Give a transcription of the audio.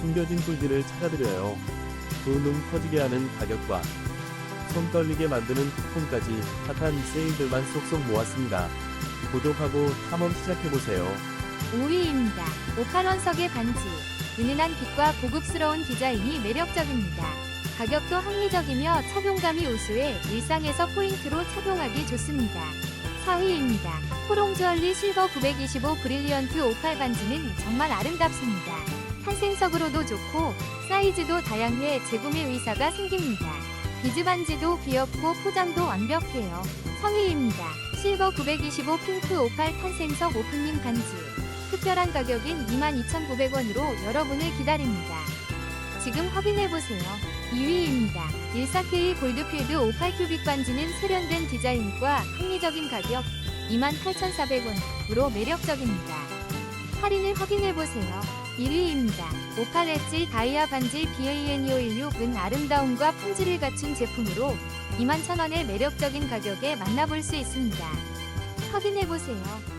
숨겨진 꿀들을 찾아드려요. 두눈 커지게 하는 가격과 손 떨리게 만드는 쿠폰까지 핫한 세일들만 쏙쏙 모았습니다. 구독하고 탐험 시작해보세요. 5위입니다. 오팔원석의 반지. 은은한 빛과 고급스러운 디자인이 매력적입니다. 가격도 합리적이며 착용감이 우수해 일상에서 포인트로 착용하기 좋습니다. 4위입니다. 코롱주얼리 실버 925 브릴리언트 오팔 반지는 정말 아름답습니다. 탄생석으로도 좋고 사이즈도 다양해 재구매 의사가 생깁니다. 비즈 반지도 귀엽고 포장도 완벽해요. 성의입니다. 실버 925 핑크 오팔 탄생석 오프닝 반지. 특별한 가격인 22,900원으로 여러분을 기다립니다. 지금 확인해보세요. 2위입니다. 14K 골드필드 58 큐빅 반지는 세련된 디자인과 합리적인 가격 28,400원으로 매력적입니다. 할인을 확인해보세요. 1위입니다. 58 엣지 다이아 반지 BAN216은 아름다움과 품질을 갖춘 제품으로 21,000원의 매력적인 가격에 만나볼 수 있습니다. 확인해보세요.